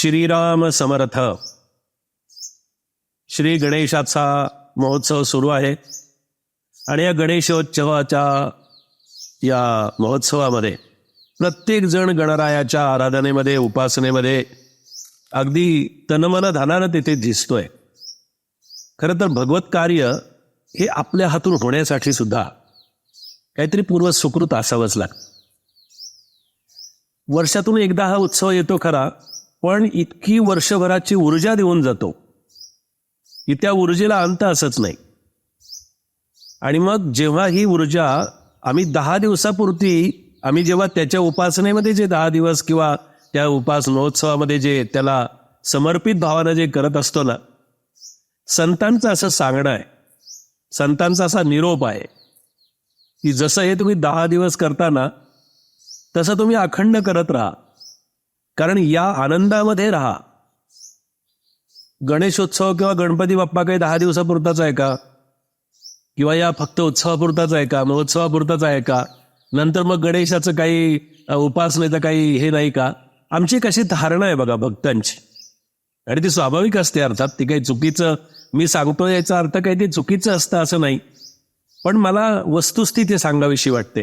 श्रीराम समर्थ. श्री गणेशाचा महोत्सव सुरू आहे. आणि या गणेशोत्सवाच्या या महोत्सवामध्ये प्रत्येकजण गणरायाच्या आराधनेमध्ये उपासनेमध्ये अगदी तनमन धानानं तिथे दिसतोय. खरं तर भगवत कार्य हे आपल्या हातून होण्यासाठी सुद्धा काहीतरी पूर्व सुकृत असावंच लागतं. वर्षातून एकदा हा उत्सव येतो खरा. पण इतकी वर्षभराची ऊर्जा देऊन जातो. की त्या ऊर्जेला अंत असंच नाही. आणि मग जेव्हा ही ऊर्जा आम्ही दहा दिवसापुरती आम्ही जेव्हा त्याच्या उपासनेमध्ये जे दहा दिवस किंवा त्या उपास महोत्सवामध्ये जे त्याला समर्पित भावानं जे करत असतो ना संतांचं असं सांगणं आहे. संतांचा असा निरोप आहे की जसं हे तुम्ही दहा दिवस करताना तसं तुम्ही अखंड करत राहा. कारण या आनंदामध्ये राहा. गणेशोत्सव किंवा गणपती बाप्पा काही दहा दिवसापुरताच आहे का? किंवा या फक्त उत्सवापुरताच आहे का? महोत्सवापुरताच आहे का? नंतर मग गणेशाचं काही उपासनेचं काही हे नाही का? आमची कशी धारणा आहे बघा भक्तांची. आणि ती स्वाभाविक असते अर्थात ती काही चुकीचं मी सांगतो याचा अर्थ काही ते चुकीचं असतं असं नाही. पण मला वस्तुस्थिती सांगावीशी वाटते.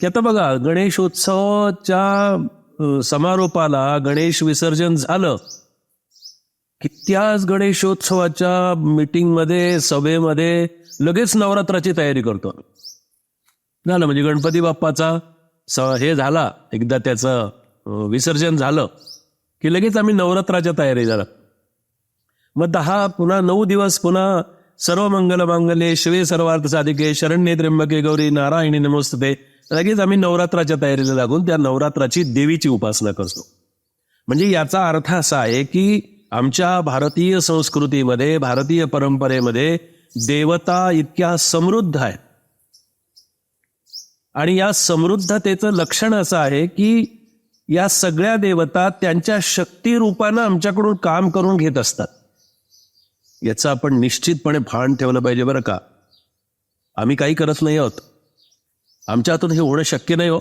की आता बघा गणेशोत्सवाच्या समारोपाला गणेश विसर्जन झालं. की त्याच गणेशोत्सवाच्या मीटिंगमध्ये सभेमध्ये लगेच नवरात्राची तयारी करतो. झालं म्हणजे गणपती बाप्पाचा स हे झाला. एकदा त्याचं विसर्जन झालं की लगेच आम्ही नवरात्राच्या तयारी झाला मग दहा पुन्हा नऊ दिवस पुन्हा सर्व मंगल मांगल्ये शिवे सर्वार्थ साधिके शरण्ये त्र्यंबके गौरी नारायणी नमोस्तते. लगेच आम्ही नवरात्राच्या तयारीला लागून त्या नवरात्राची देवीची उपासना करतो. म्हणजे याचा अर्थ असा आहे की आमच्या भारतीय संस्कृतीमध्ये भारतीय परंपरेमध्ये देवता इतक्या समृद्ध आहेत. आणि या समृद्धतेचं लक्षण असं आहे की या सगळ्या देवता त्यांच्या शक्ती रूपानं आमच्याकडून काम करून घेत असतात. याचं आपण निश्चितपणे भान ठेवलं पाहिजे बरं का. आम्ही काही करत नाही आहोत. आमच्या हातून हे होणं शक्य नाही हो.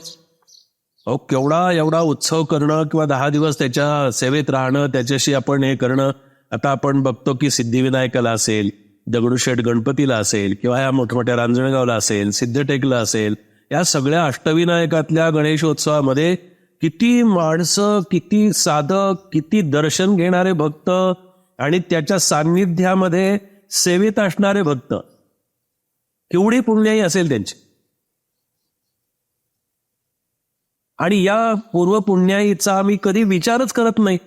अहो केवढा एवढा उत्सव करणं किंवा दहा दिवस त्याच्या सेवेत राहणं त्याच्याशी आपण हे करणं. आता आपण बघतो की सिद्धिविनायकाला असेल दगडूशेठ गणपतीला असेल किंवा या मोठमोठ्या रांजणगावला असेल सिद्धटेकला असेल या सगळ्या अष्टविनायकातल्या गणेशोत्सवामध्ये किती माणसं किती साधक किती दर्शन घेणारे भक्त आणि त्याच्या सान्निध्यामध्ये सेवेत असणारे भक्त. केवढी पुण्याई असेल त्यांची. आणि या पूर्व पुण्याईचा आम्ही कधी विचारच करत नाही.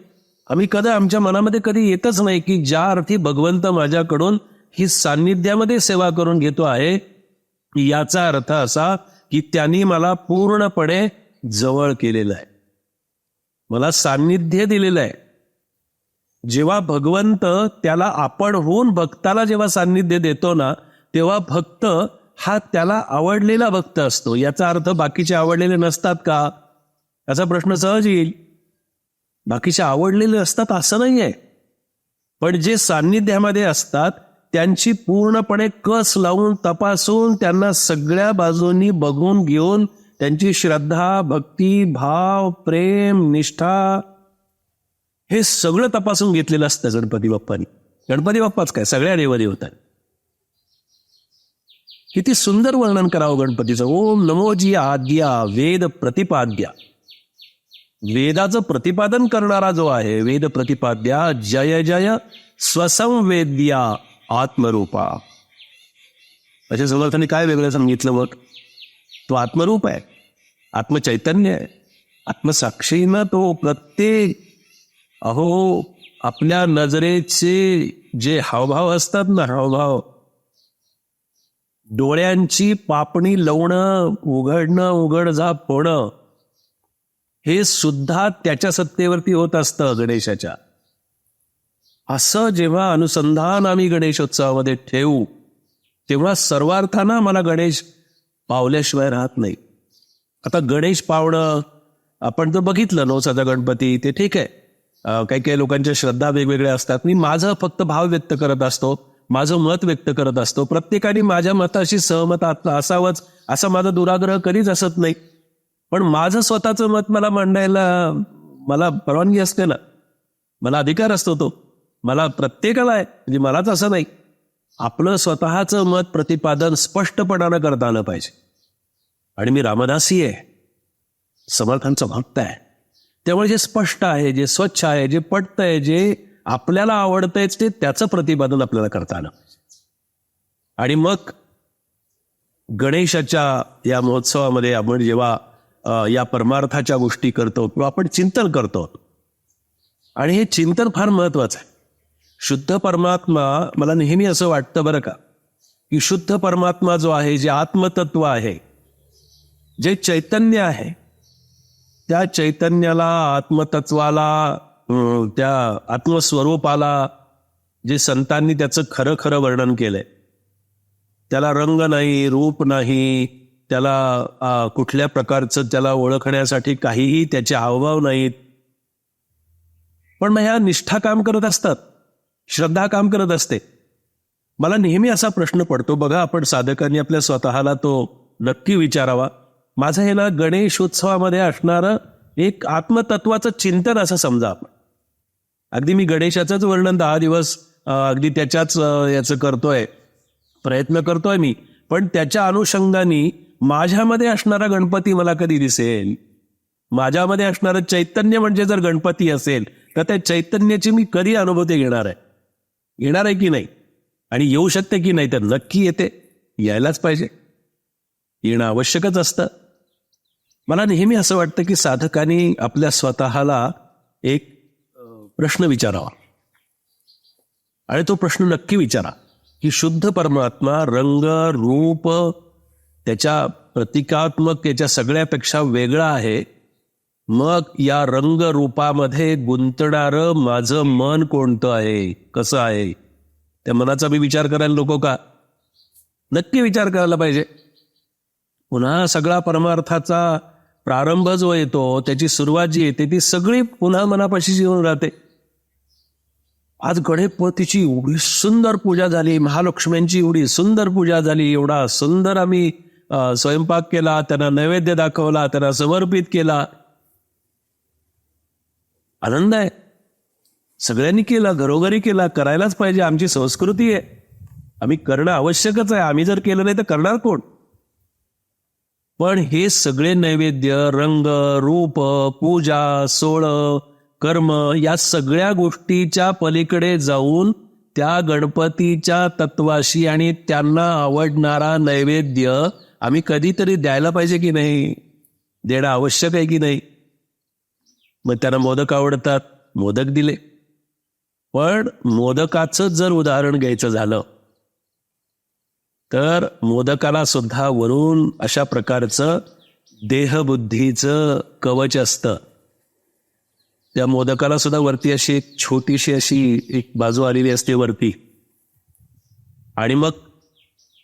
आम्ही कधी आमच्या मनामध्ये कधी येतच नाही की ज्या अर्थी भगवंत माझ्याकडून ही सान्निध्यामध्ये सेवा करून घेतो आहे याचा अर्थ असा की त्यांनी मला पूर्णपणे जवळ केलेलं आहे. मला सान्निध्य दिलेलं आहे. जेव्हा भगवंत त्याला आपण होऊन भक्ताला जेव्हा सान्निध्य देतो ना तेव्हा भक्त हा त्याला आवडलेला भक्त असतो. याचा अर्थ बाकीचे आवडलेले नसतात का? याचा प्रश्न सहज येईल. बाकीचे आवडलेले असतात असं नाही आहे पण जे सान्निध्यामध्ये असतात त्यांची पूर्णपणे कस लावून तपासून त्यांना सगळ्या बाजूंनी बघून घेऊन त्यांची श्रद्धा भक्ती भाव प्रेम निष्ठा हे सगळं तपासून घेतलेलं असतं गणपती बाप्पानी. गणपती बाप्पाच काय? सगळ्या देवदेवतांनी किती सुंदर वर्णन करावं गणपतीचं. ओम नमोजी आद्या वेद प्रतिपाद्या. वेदाचं प्रतिपादन करणारा जो आहे वेद प्रतिपाद्या जय जय स्वसंवेद्या आत्मरूपा. अशा समर्थाने काय वेगळं सांगितलं मग तो आत्मरूप आहे आत्मचैतन्य आहे आत्मसाक्षीनं तो प्रत्येक अहो आपल्या नजरेचे जे हावभाव असतात ना हावभाव डोळ्यांची पापणी लवणं उघडणं उघड जा होणं हे सुद्धा त्याच्या सत्तेवरती होत असतं गणेशाच्या. असं जेव्हा अनुसंधान आम्ही गणेशोत्सवामध्ये ठेवू तेव्हा सर्वार्थानं मला गणेश पावल्याशिवाय राहत नाही. आता गणेश पावणं आपण तर बघितलं नवसाचा गणपती ते ठीक आहे. काही काही लोकांच्या श्रद्धा वेगवेगळ्या असतात. मी माझं फक्त भाव व्यक्त करत असतो माझं मत व्यक्त करत असतो. प्रत्येकाने माझ्या मताशी सहमत असावंच असा माझा दुराग्रह कधीच असत नाही. पण माझं स्वतःचं मत मला मांडायला मला परवानगी असते ना. मला अधिकार असतो तो. मला प्रत्येकाला आहे. म्हणजे मलाच असं नाही. आपलं स्वतःचं मत प्रतिपादन स्पष्टपणानं करता आलं पाहिजे. आणि मी रामदासी आहे. समर्थांचा भक्त आहे. त्यामुळे जे स्पष्ट आहे जे स्वच्छ आहे जे पटतंय जे आपल्याला आवडतंय ते त्याचं प्रतिपादन आपल्याला करता आलं आणि मग गणेशाच्या या महोत्सवामध्ये आपण जेव्हा या परमार्थाच्या गोष्टी करतो किंवा आपण चिंतन करतो. आणि हे चिंतन फार महत्वाचं आहे. शुद्ध परमात्मा मला नेहमी असं वाटतं बरं का की शुद्ध परमात्मा जो आहे जे आत्मतत्व आहे जे चैतन्य आहे त्या चैतन्याला आत्मतत्वाला अं, त्या आत्मस्वरूपाला जे संतांनी त्याचं खरं खरं वर्णन केलंय त्याला रंग नाही रूप नाही त्याला कुठल्या प्रकारचं त्याला ओळखण्यासाठी काहीही त्याचे हावभाव नाहीत. पण मग ह्या निष्ठा काम करत असतात. श्रद्धा काम करत असते. मला नेहमी असा प्रश्न पडतो बघा आपण साधकांनी आपल्या स्वतःला तो नक्की विचारावा. माझं हे ना गणेशोत्सवामध्ये असणारं एक आत्मतत्वाचं चिंतन असं समजा आपण. अगदी मी गणेशाचंच वर्णन दहा दिवस अगदी त्याच्याच याचं करतोय प्रयत्न करतोय मी. पण त्याच्या अनुषंगाने माझ्यामध्ये असणारा गणपती मला कधी दिसेल? माझ्यामध्ये असणारं चैतन्य म्हणजे जर गणपती असेल तर त्या चैतन्याची मी कधी अनुभूती घेणार आहे? घेणार आहे की नाही? आणि येऊ शकते की नाही तर नक्की येते. यायलाच पाहिजे. येणं आवश्यकच असतं. मला नेहमी असं वाटतं की साधकांनी आपल्या स्वतःला एक प्रश्न विचारावा. आणि तो प्रश्न नक्की विचारा की शुद्ध परमात्मा रंग रूप त्याच्या प्रतिकात्मक त्याच्या सगळ्यापेक्षा वेगळा आहे. मग या रंग रूपामध्ये गुंतणारं माझं मन कोणतं आहे? कसं आहे? त्या मनाचा मी विचार करायला नको का? नक्की विचार करायला पाहिजे. पुन्हा सगळा परमार्थाचा प्रारंभ जो येतो त्याची सुरुवात जी येते ती सगळी पुन्हा मनापाशीच येऊन राहते. आज गणेशपतीची एवढी सुंदर पूजा झाली महालक्ष्म्यांची एवढी सुंदर पूजा झाली एवढा सुंदर आम्ही स्वयंपाक केला त्यांना नैवेद्य दाखवला त्यांना समर्पित केला. आनंद आहे. सगळ्यांनी केला घरोघरी केला करायलाच पाहिजे. आमची संस्कृती आहे. आम्ही करणं आवश्यकच आहे. आम्ही जर केलं नाही तर करणार कोण? पण हे सगळे नैवेद्य रंग रूप पूजा सोळ कर्म या सगळ्या गोष्टीच्या पलीकडे जाऊन त्या गणपतीच्या तत्वाशी आणि त्यांना आवडणारा नैवेद्य आम्ही कधीतरी द्यायला पाहिजे की नाही? देणं आवश्यक आहे की नाही? मग त्यांना मोदक आवडतात मोदक दिले. पण मोदकाचं जर उदाहरण घ्यायचं झालं तर मोदकाला सुद्धा वरून अशा प्रकारचं देहबुद्धीचं कवच असतं. त्या मोदकाला सुद्धा वरती अशी एक छोटीशी अशी एक बाजू आलेली असते वरती. आणि मग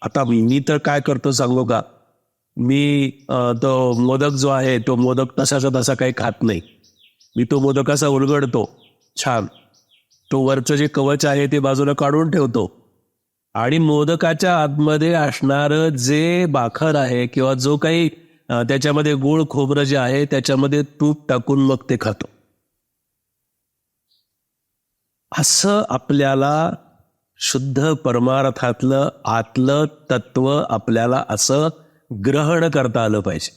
आता मी तर काय करतो सांगू का? मी तो मोदक जो आहे तो मोदक तसाचा तसा काही खात नाही. मी तो मोदक असा उलगडतो. छान. तो वरचं जे कवच आहे ते बाजूला काढून ठेवतो. आणि मोदकाच्या आतमध्ये असणारं जे बाखर आहे किंवा जो काही त्याच्यामध्ये गोळ खोबरं जे आहे त्याच्यामध्ये तूप टाकून मग ते खातो. असं आपल्याला शुद्ध परमार्थातलं आतलं तत्व आपल्याला असं ग्रहण करता आलं पाहिजे.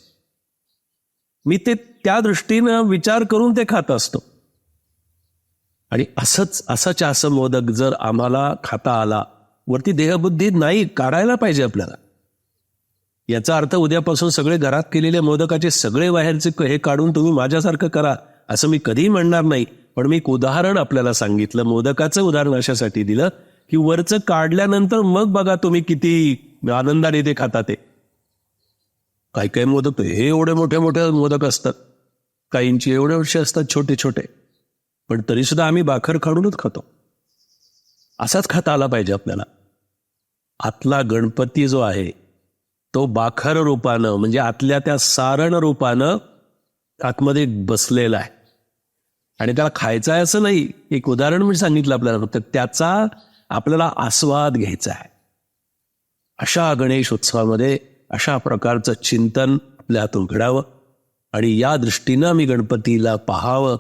मी ते त्या दृष्टीनं विचार करून ते खात असतो. आणि असंच असंच असं मोदक जर आम्हाला खाता आला वरती देहबुद्धी नाही काढायला पाहिजे आपल्याला. याचा अर्थ उद्यापासून सगळे घरात केलेले मोदकाचे सगळे बाहेरचे हे काढून तुम्ही माझ्यासारखं करा असं मी कधीही म्हणणार नाही. पण मी एक उदाहरण आपल्याला सांगितलं मोदकाचं उदाहरण अशासाठी दिलं की वरचं काढल्यानंतर मग बघा तुम्ही किती आनंदाने ते खाता ते. काही काही मोदक हे एवढे मोठे मोठे मोदक असतात. काहींची एवढे वर्षे असतात छोटे छोटे. पण तरी सुद्धा आम्ही बाखर काढूनच खातो. असाच खाता आला पाहिजे आपल्याला. आतला गणपती जो आहे तो बाखर रूपानं म्हणजे आतल्या त्या सारण रूपानं आतमध्ये बसलेला आहे. आणि त्याला खायचा आहे असं नाही. एक उदाहरण मी सांगितलं आपल्याला फक्त त्याचा आपल्याला आस्वाद घ्यायचा आहे. अशा गणेश उत्सवामध्ये अशा प्रकारचं चिंतन आपल्या हातून घडावं आणि या दृष्टीनं आम्ही गणपतीला पाहावं.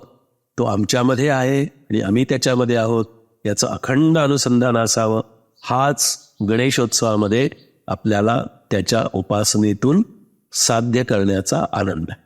तो आमच्यामध्ये आहे आणि आम्ही त्याच्यामध्ये आहोत याचं अखंड अनुसंधान असावं. हाच गणेशोत्सवामध्ये आपल्याला त्याच्या उपासनेतून साध्य करण्याचा आनंद आहे.